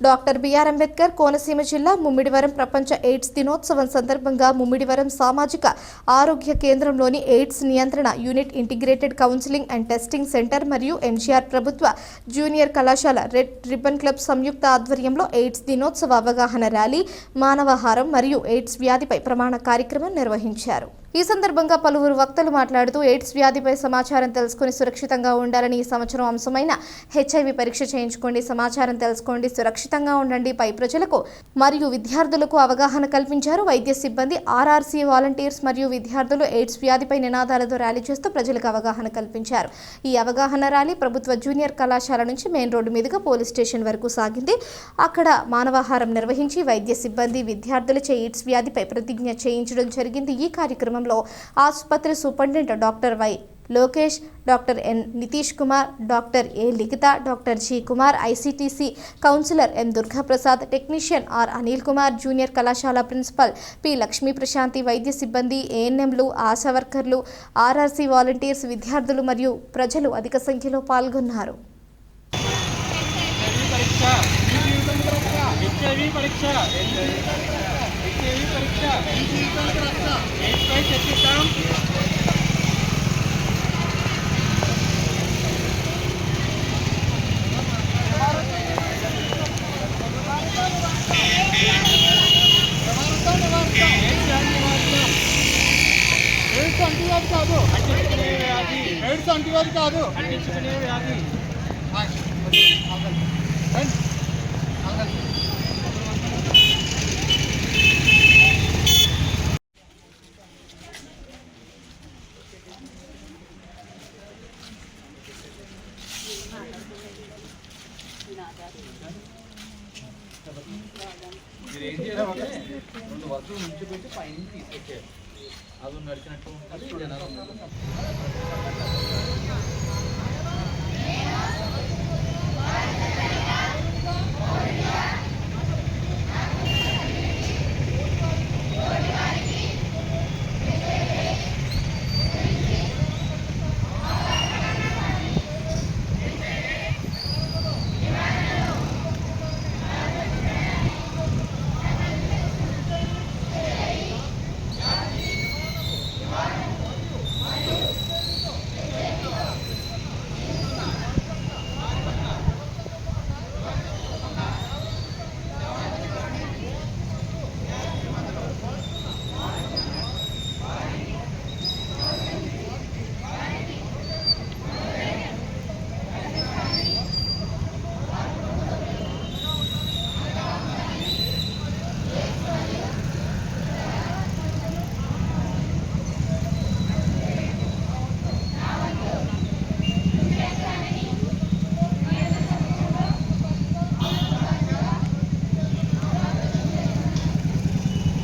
Doctor BR Ambedkar Konaseema జిల్లా ముమ్మిడివరం ప్రపంచ AIDS దినోత్సవం సందర్భంగా ముమ్మిడివరం సామాజిక ఆరోగ్య కేంద్రంలోని ఎయిడ్స్ నియంత్రణ unit integrated counselling and testing centre మరియు ఎంజీఆర్ ప్రభుత్వ జూనియర్ కళాశాల రెడ్ రిబన్ క్లబ్ సంయుక్త ఆధ్వర్యంలో ఎయిడ్స్ దినోత్సవ అవగాహన ర్యాలీ మానవాహారం మరియు ఎయిడ్స్ వ్యాధిపై ప్రమాణ కార్యక్రమం నిర్వహించారు. ఈ సందర్భంగా పలువురు వక్తలు మాట్లాడుతూ ఎయిడ్స్ వ్యాధిపై సమాచారం తెలుసుకుని సురక్షితంగా ఉండాలని ఈ సంవత్సరం అంశమైన హెచ్ఐవి పరీక్ష చేయించుకోండి సమాచారం తెలుసుకోండి సురక్షితంగా ఉండండి పై ప్రజలకు మరియు విద్యార్థులకు అవగాహన కల్పించారు. వైద్య సిబ్బంది ఆర్ఆర్సీ వాలంటీర్స్ మరియు విద్యార్థులు ఎయిడ్స్ వ్యాధిపై నినాదాలతో ర్యాలీ చేస్తూ ప్రజలకు అవగాహన కల్పించారు. ఈ అవగాహన ర్యాలీ ప్రభుత్వ జూనియర్ కళాశాల నుంచి మెయిన్ రోడ్డు మీదుగా పోలీస్ స్టేషన్ వరకు సాగింది. అక్కడ మానవాహారం నిర్వహించి వైద్య సిబ్బంది విద్యార్థులచే ఎయిడ్స్ వ్యాధిపై ప్రతిజ్ఞ చేయించడం జరిగింది. ఈ కార్యక్రమం కార్యక్రమంలో ఆసుపత్రి superintendent doctor Y Lokesh doctor N Nitish Kumar doctor A Likhita doctor G Kumar ICTC counsellor M Durgaprasad technician R Anil Kumar junior కళాశాల ప్రిన్సిపల్ పి లక్ష్మీ ప్రశాంతి వైద్య సిబ్బంది ఏఎన్ఎంలు ఆశా వర్కర్లు ఆర్ఆర్సీ వాలంటీర్స్ విద్యార్థులు మరియు ప్రజలు అధిక సంఖ్యలో పాల్గొన్నారు. పరీక్ష. హెచ్ఐవి పరీక్ష ఎయిడ్స్పై చర్చిద్దాం ఎయిడ్స్ అంటువ్యాధి కాదు అంటించుకునే వ్యాధి ఎయిడ్స్ అంటువ్యాధి మీరు ఏం చేయాలంటే రెండు వరుసలు నుంచి పెట్టి పైన తీసుకొచ్చారు అది నడిచినట్టు ఉంటుంది జనాలు